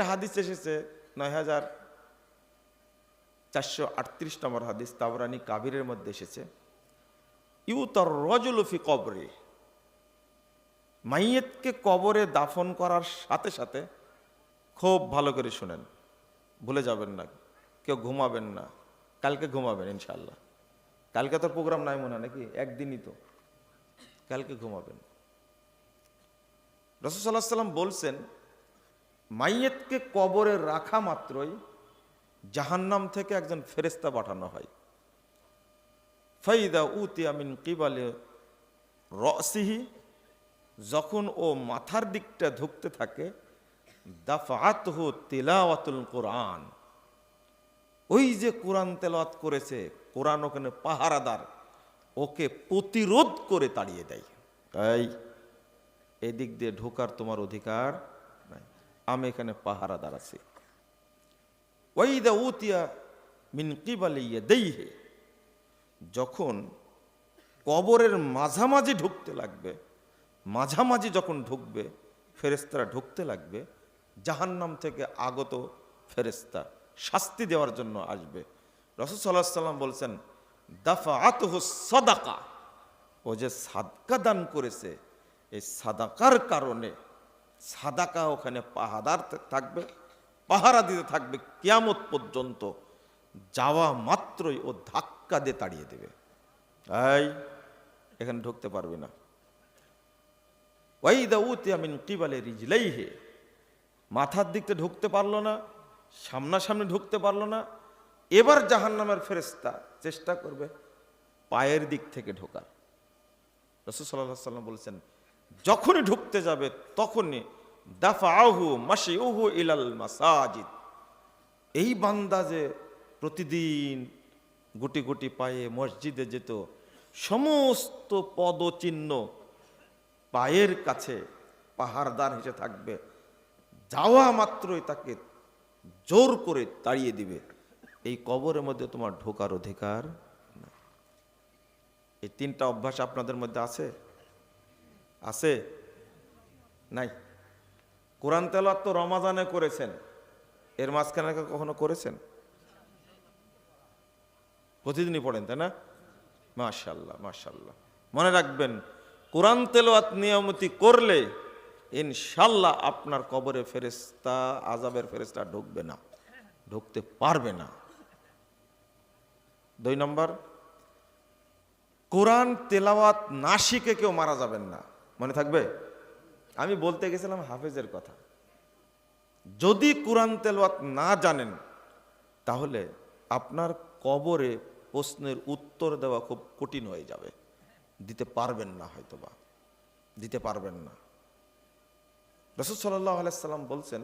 আরেকটা হাদিস এসেছে, নয় হাজার চারশো আটত্রিশ নম্বর হাদিস তাবরানি কাবিরের মধ্যে এসেছে। ইউতর রজুলফি কবরে, মাইয়েতকে কবরে দাফন করার সাথে সাথে খুব ভালো করে শুনেন, ভুলে যাবেন না, কেউ ঘুমাবেন না, কালকে ঘুমাবেন ইনশাল্লাহ কালকে তো প্রোগ্রাম নাই মনে হয় নাকি? একদিনই তো, কালকে ঘুমাবেন। রসুসাল্লাহ সাল্লাম বলছেন মাইয়েতকে কবরে রাখা মাত্রই জাহান্নাম থেকে একজন ফেরেস্তা পাঠানো হয়। ফাইদা উতিয়া মিন কিবালে রসিহি, যখন ও মাথার দিকটা ঢুকতে থাকে দাফাত হু তেলাওয়াতুল কোরআন। ওই যে কোরআন তেলাওয়াত করেছে, কোরআন ওখানে পাহারাদার, ওকে প্রতিরোধ করে তাড়িয়ে দেয়। তাই এদিক দিয়ে ঢোকার তোমার অধিকার আমি এখানে পাহারাদার আছি। ওয়াইদা উতিয়া মিন কিবালে দেইহে যখন কবরের মাঝামাঝি ঢুকতে লাগবে, মাঝামাঝি যখন ঢুকবে ফেরেস্তারা ঢুকতে লাগবে, জাহান্নাম থেকে আগত ফেরেস্তা শাস্তি দেওয়ার জন্য আসবে। রসদ সাল্লাহ সাল্লাম বলছেন দাফা আতহ সদাকা। ও যে সাদকা দান করেছে, এই সাদাকার কারণে সাদাকা ওখানে পাহাদার থাকবে, পাহারা দিতে থাকবে, কিয়ামত পর্যন্ত যাওয়া মাত্রই ও ধাক্কা দিয়ে তাড়িয়ে দেবে। এই, এখানে ঢুকতে পারবে না। ওয়াইদা উতিয়া মিন কিবালে রিজলাইহে। মাথার দিকতে ঢুকতে পারল না, সামনাসামনি ঢুকতে পারল না, এবার জাহান্নামের ফেরেস্তা চেষ্টা করবে পায়ের দিক থেকে ঢোকার। রসুল সাল্লাহ সাল্লাম বলছেন যখনই ঢুকতে যাবে, তখনই দাফা আহু মাসি উহু ইলাল মাসাজিদ। এই বান্দা যে প্রতিদিন গুটি গুটি পায়ে মসজিদে যেত, সমস্ত পদচিহ্ন পায়ের কাছে পাহাড়দার হেসে থাকবে, যাওয়া মাত্রই তাকে জোর করে তাড়িয়ে দিবে। এই কবরের মধ্যে তোমার ঢোকার অধিকার এই তিনটা অভ্যাস আপনাদের মধ্যে আছে? আছে? নাই। কোরআন তেলাত তো রমাজানে করেছেন। এর মাঝখানে কখনো করেছেন? প্রতিদিনই পড়েন, তাই না? মাশাল্লাহ মাশাল্লাহ মনে রাখবেন, কোরআন তেলোয়াত নিয়মতি করলে ইনশাল্লাহ আপনার কবরে ফেরেস্তা আজাবের ফেরেস্তা ঢুকবে না। ঢুকতে পারবে না। দুই নম্বর, কোরআন তেলাওয়াত না শিখে কেউ মারা যাবেন না। মনে থাকবে? আমি বলতে গেছিলাম হাফেজের কথা। যদি কোরআন তেলাওয়াত না জানেন, তাহলে আপনার কবরে প্রশ্নের উত্তর দেওয়া খুব কঠিন হয়ে যাবে। দিতে পারবেন না হয়তোবা। দিতে পারবেন না। রসদ সাল্লাহ বলছেন,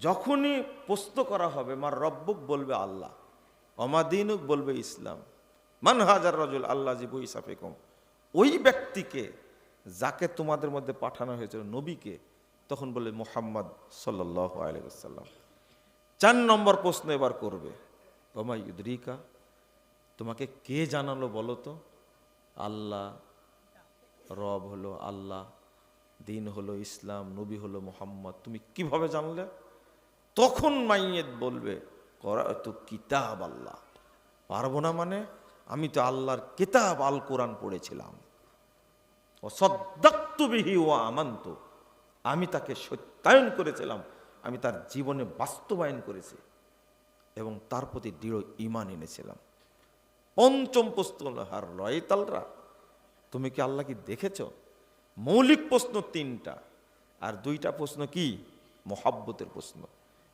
যখনই প্রশ্ন করা হবে, মার রব্বুক বলবে আল্লাহ অমাদিনুক বলবে ইসলাম। মান হাজার রজুল আল্লাহ জিবু ইসাফেকম। ওই ব্যক্তিকে যাকে তোমাদের মধ্যে পাঠানো হয়েছিল নবীকে, তখন বলে মোহাম্মদ সাল্লাহ আলাইসাল্লাম চার নম্বর প্রশ্ন এবার করবে ওমা ইউদ্রিকা? তোমাকে কে জানালো বলো তো? আল্লাহ, রব হলো আল্লাহ, দিন হলো ইসলাম, নবী হলো মোহাম্মদ। তুমি কীভাবে জানলে? তখন মাইয়েত বলবে করা তো কিতাব আল্লাহ। পারব না মানে? আমি তো আল্লাহর কিতাব আল কোরআন পড়েছিলাম। ও সদ্দাক্তবিহি ও আমান্ত। আমি তাকে সত্যায়ন করেছিলাম, আমি তার জীবনে বাস্তবায়ন করেছি এবং তার প্রতি দৃঢ় ইমান এনেছিলাম। পঞ্চম প্রশ্ন হার রয়তালরা তুমি কি আল্লাহ কি দেখেছ? মৌলিক প্রশ্ন তিনটা, আর দুইটা প্রশ্ন কি? মহাব্বতের প্রশ্ন।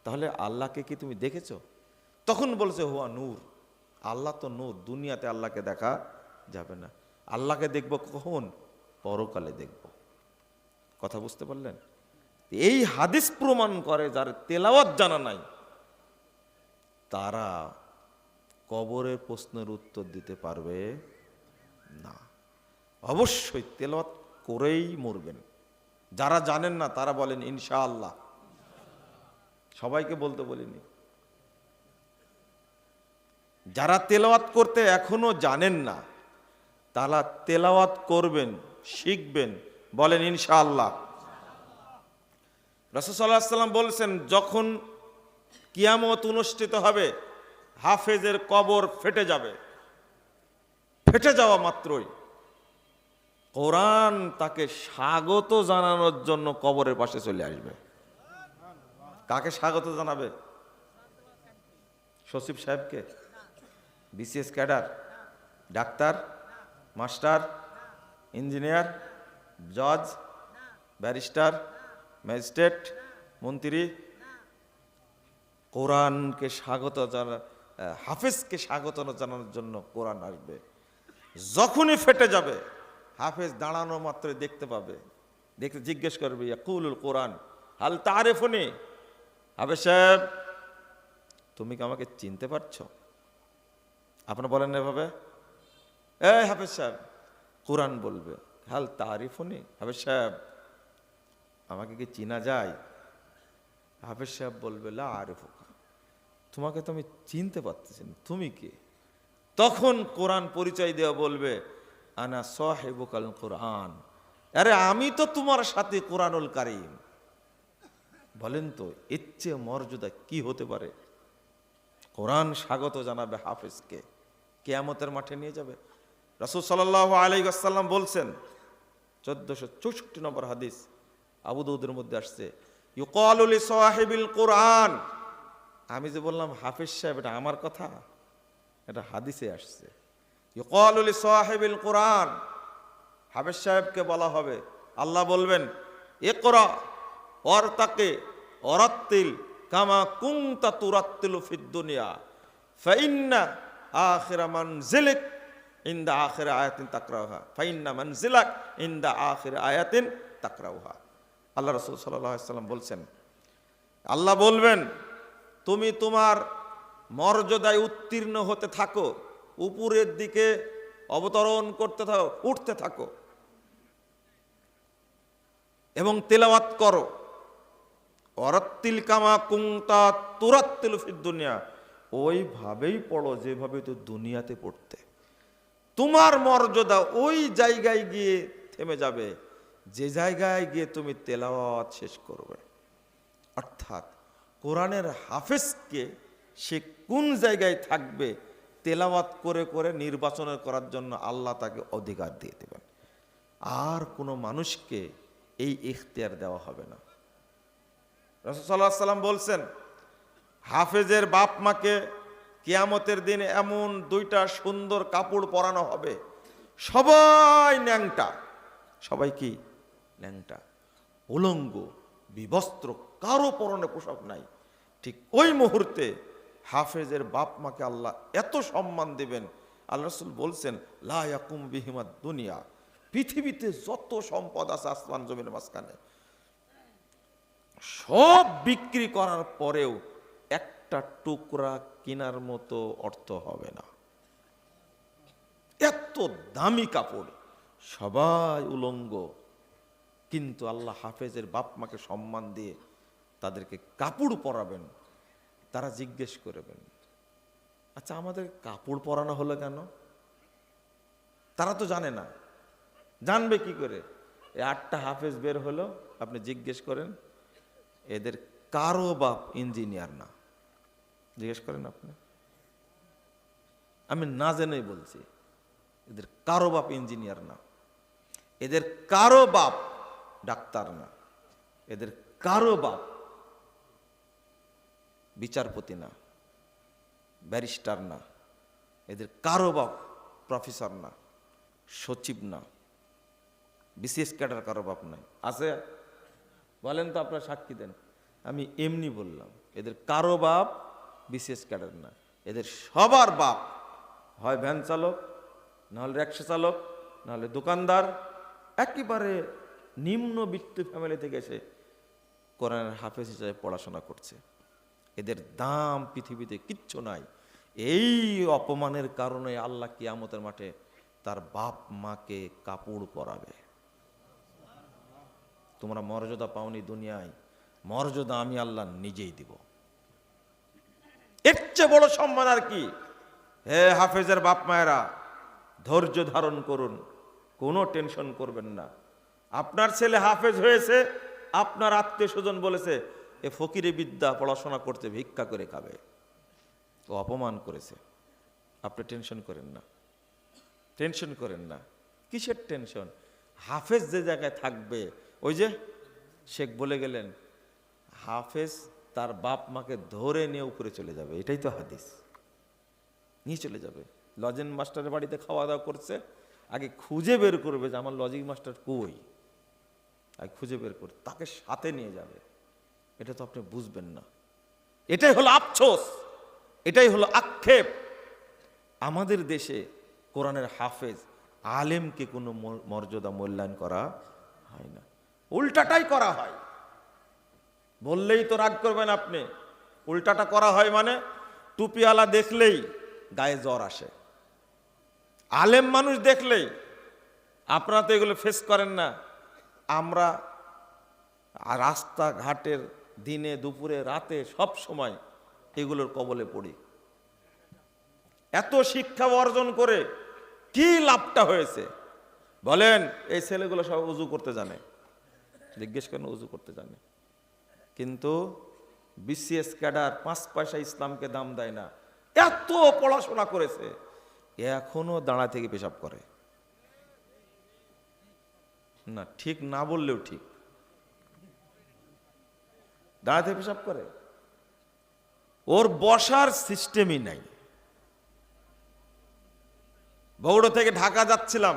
তাহলে আল্লাহকে কি তুমি দেখেছ? তখন বলছে, হুয়া নূর। আল্লাহ তো নূর, দুনিয়াতে আল্লাহকে দেখা যাবে না। আল্লাহকে দেখব কখন? পরকালে দেখব। কথা বুঝতে পারলেন? এই হাদিস প্রমাণ করে যার তেলাওয়াত জানা নাই, তারা কবরের প্রশ্নের উত্তর দিতে পারবে না। অবশ্যই তেলাওয়াত করেই মরবেন। যারা জানেন না, তারা বলেন, ইনশাআল্লাহ। সবাইকে বলতে বলিনি। যারা তেলাওয়াত করতে এখনও জানেন না, তারা তেলাওয়াত করবেন শিখবেন, বলেন ইনশাআল্লাহ। রসদাল্লাহ সাল্লাম বলছেন, যখন কিয়ামত অনুষ্ঠিত হবে, হাফেজের কবর ফেটে যাবে। ফেটে যাওয়া মাত্রই। কোরআন তাকে স্বাগত জানানোর জন্য কবরের পাশে চলে আসবে। কাকে স্বাগত জানাবে? সচিব সাহেবকে? BCS cadre? Doctor? Master? Engineer, জজ, ব্যারিস্টার, ম্যাজিস্ট্রেট, মন্ত্রী। কোরআনকে স্বাগত জানা হাফেজকে স্বাগত জানানোর জন্য কোরআন আসবে। যখনই ফেটে যাবে, হাফেজ দাঁড়ানো মাত্রই দেখতে পাবে। দেখতে জিজ্ঞেস করবে, ইয়াকুলুল কোরআন, হাল তারেফুনি? হাফেজ সাহেব, তুমি কি আমাকে চিনতে পারছ? আপনারা বলেন এভাবে। এই হাফেজ সাহেব কোরআন বলবে। হাল তারিফুনি? হাফেজ সাহেব, আমাকে কি চিনা যায়? হাফেজ সাহেব বলবে, লা আরিফুকা। তোমাকে তো আমি চিনতে পারতেছি না। তুমি কে? তখন কোরআন পরিচয় দেওয়া বলবে, আনা সাহেবুকাল কোরআন। আরে আমি তো তোমার সাথে কোরআনুল কারিম। বলেন তো, এর চেয়ে মর্যাদা কি হতে পারে? কোরআন স্বাগত জানাবে হাফেজকে। কেয়ামতের মাঠে নিয়ে যাবে। রসুল সাল্লাহ আলাই আসাল্লাম বলছেন, চোদ্দশো চৌষট্টি নম্বর হাদিস আবুদৌদের মধ্যে আসছে ইউকালুলি সাহেবিল কোরআন। আমি যে বললাম, হাফিজ সাহেব, এটা আমার কথা? এটা হাদিসে আসছে। ইউকালুলি সাহেবিল কোরআন। হাফিজ সাহেবকে বলা হবে। আল্লাহ বলবেন এ করা অর তাকে অরাত্তিল কামা কুংতা তুরাত্তিলু ফিদ দুনিয়া ফাইন্না আখিরা মানজিলিক। ইন্দা আখের আয়াতিন তাকরাউহা। ফাইন্না মানজিলাক ইন্দা আখের আয়াতিন তাকরাউহা। আল্লাহ রাসূল সাল্লাম বলছেন, আল্লাহ বলবেন, তুমি তোমার মর্যাদায় উত্তীর্ণ হতে থাকো, উপরের দিকে অবতরণ করতে থাকো, উঠতে থাকো এবং তেলাওয়াত করো। অরত্তিল কামা কুংতা তুরাত্তিল ফিদ দুনিয়া। ওইভাবেই পড়ো, যেভাবে তো দুনিয়াতে পড়তে। তোমার মর্যাদা ওই জায়গায় গিয়ে থেমে যাবে। যে জায়গায় গিয়ে তুমি তেলাওয়াত শেষ করবে। অর্থাৎ কোরআনের হাফেজকে সে কোন জায়গায় থাকবে তেলাওয়াত করে করে নির্বাচন করার জন্য আল্লাহ তাকে অধিকার দিয়ে দেবেন। আর কোনো মানুষকে এই ইখতিয়ার দেওয়া হবে না। রসদাল্লাহ সাল্লাম বলছেন, হাফেজের বাপ মাকে কিয়ামতের দিন এমন দুইটা সুন্দর কাপড় পরানো হবে। সবাই ন্যাংটা। সবাই কি? ন্যাংটা। উলঙ্গ, বিবস্ত্র, কারও পরনে পোশাক নাই। ঠিক ওই মুহূর্তে হাফেজের বাপ মাকে আল্লাহ এত সম্মান দেবেন। আল্লাহ রসুল বলছেন লায়াকুম বিহিমা দুনিয়া। পৃথিবীতে যত সম্পদ আছে আসমান জমির মাঝখানে। সব বিক্রি করার পরেও একটা টুকরা কেনার মতো অর্থ হবে না। এত দামি কাপড়, সবাই উলঙ্গ। কিন্তু আল্লাহ হাফেজের বাপ মাকে সম্মান দিয়ে তাদেরকে কাপড় পরাবেন, তারা জিজ্ঞেস করবেন আচ্ছা আমাদের কাপড় পরানো হলো কেন? তারা তো জানে না। জানবে কি করে? এই আটটা হাফেজ বের হলো, আপনি জিজ্ঞেস করেন, এদের কারও বাপ ইঞ্জিনিয়ার না। জিজ্ঞেস করেন আপনি। আমি না জেনেই বলছি, এদের কারও বাপ ইঞ্জিনিয়ার না, এদের কারও বাপ ডাক্তার না, এদের কারও বাপ বিচারপতি না, ব্যারিস্টার না, এদের কারও বাপ প্রফেসর না, সচিব না বিশেষ ক্যাডার কারও বাপ নাই। আছে? বলেন তো আপনার সাক্ষী দেন। আমি এমনি বললাম, এদের কারও বাপ বিশেষ ক্যাডার না। এদের সবার বাপ হয় ভ্যান চালক, নাহলে রিক্সা চালক, নাহলে দোকানদার। একেবারে নিম্নবিত্ত ফ্যামিলি থেকে এসে কোরআনের হাফেজ হিসাবে পড়াশোনা করছে। এদের দাম পৃথিবীতে কিচ্ছু নাই। এই অপমানের কারণে আল্লাহ কিয়ামতের মাঠে তার বাপ মাকে কাপড় পরাবে। তোমরা মর্যাদা পাওনি দুনিয়ায়, মর্যাদা আমি আল্লাহ নিজেই দিব। এর চেয়ে বড় সম্মান আর কি? হে হাফেজের বাপ মায়েরা, ধৈর্য ধারণ করুন, কোনো টেনশন করবেন না। আপনার ছেলে হাফেজ হয়েছে, আপনার আত্মীয় স্বজন বলেছে, এ ফকিরে বিদ্যা পড়াশোনা করতে ভিক্ষা করে খাবে। ও অপমান করেছে। আপনি টেনশন করেন না। টেনশন করেন না। কিসের টেনশন? হাফেজ যে জায়গায় থাকবে, ওই যে শেখ বলে গেলেন, হাফেজ তার বাপ মাকে ধরে নিয়ে উপরে চলে যাবে। এটাই তো হাদিস। নিয়ে চলে যাবে। লজেন মাস্টারের বাড়িতে খাওয়া দাওয়া করছে। আগে খুঁজে বের করবে যে আমার লজিক মাস্টার কই। আগে খুঁজে বের করে তাকে সাথে নিয়ে যাবে। এটা তো আপনি বুঝবেন না। এটাই হলো আফসোস। এটাই হলো আক্ষেপ। আমাদের দেশে কোরআনের হাফেজ আলেমকে কোনো মর্যাদা মূল্যায়ন করা হয় না। উল্টাটাই করা হয়। বললেই তো রাগ করবেন আপনি। উল্টাটা করা হয় মানে টুপিওয়ালা দেখলেই গায়ে জ্বর আসে। আলেম মানুষ দেখলেই, আপনারা তো এগুলো ফেস করেন না। আমরা রাস্তাঘাটের দিনে, দুপুরে, রাতে সব সময় এগুলোর কবলে পড়ি। এত শিক্ষা অর্জন করে কি লাভটা হয়েছে? বলেন, এই ছেলেগুলো সব উজু করতে জানে। জিজ্ঞেস করেন, উজু করতে জানে? কিন্তু বিসিএস ক্যাডার পাঁচ পয়সা ইসলামকে দাম দেয় না। এত পড়াশোনা করেছে এখনও দাঁড়া থেকে পেশাব করে। না, ঠিক না বললেও ঠিক। দাঁড়া থেকে পেশাব করে। ওর বসার সিস্টেমই নাই। বগুড়ো থেকে ঢাকা যাচ্ছিলাম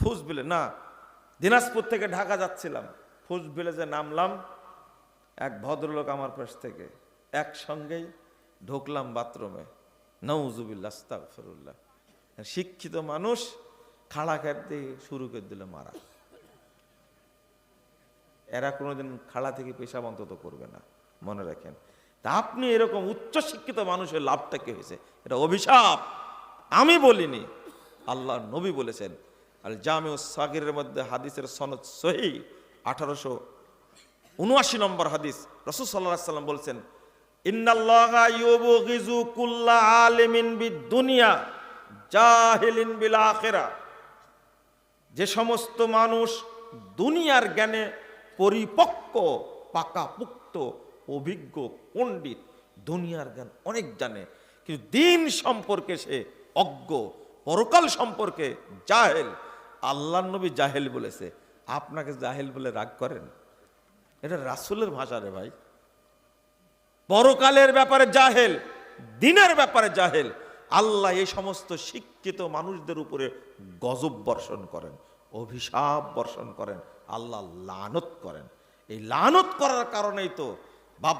ফুসবিলে না, দিনাজপুর থেকে ঢাকা যাচ্ছিলাম ফুসবিলে যে নামলাম এক ভদ্রলোক আমার পাশ থেকে একসঙ্গেই ঢুকলাম বাথরুমে। নৌজুবিল্লা আস্তাগফিরুল্লাহ। শিক্ষিত মানুষ খাড়া দিয়ে শুরু করে দিল মারা। এরা কোনোদিন খাড়া থেকে পেশাব অন্তত করবে না, মনে রাখেন। তা আপনি এরকম উচ্চ শিক্ষিত মানুষের লাভটা কি হয়েছে? এটা অভিশাপ। আমি বলিনি। আল্লাহ নবী বলেছেন আল জামে সাগিরের মধ্যে হাদিসের সনদ সহি, আঠারোশো উনআশি নম্বর হাদিস। রসুল সাল্লাহ সাল্লাম বলছেন যে সমস্ত মানুষ দুনিয়ার জ্ঞানে পরিপক্ক, পাকাপুক্ত, অভিজ্ঞ, পণ্ডিত, দুনিয়ার জ্ঞান অনেক জানে, কিন্তু দিন সম্পর্কে সে অজ্ঞ, পরকাল সম্পর্কে জাহেল। আল্লাহ নবী জাহেল বলেছে। আপনাকে জাহেল বলে রাগ করেন? এটা রাসুলের ভাষা রে ভাই। পরকালের ব্যাপারে জাহেল, দিনের ব্যাপারে জাহেল। আল্লাহ এই সমস্ত শিক্ষিত মানুষদের উপরে গজব বর্ষণ করেন, অভিশাপ বর্ষণ করেন, আল্লাহ লানত করেন। এই লানত করার কারণেই তো বাপ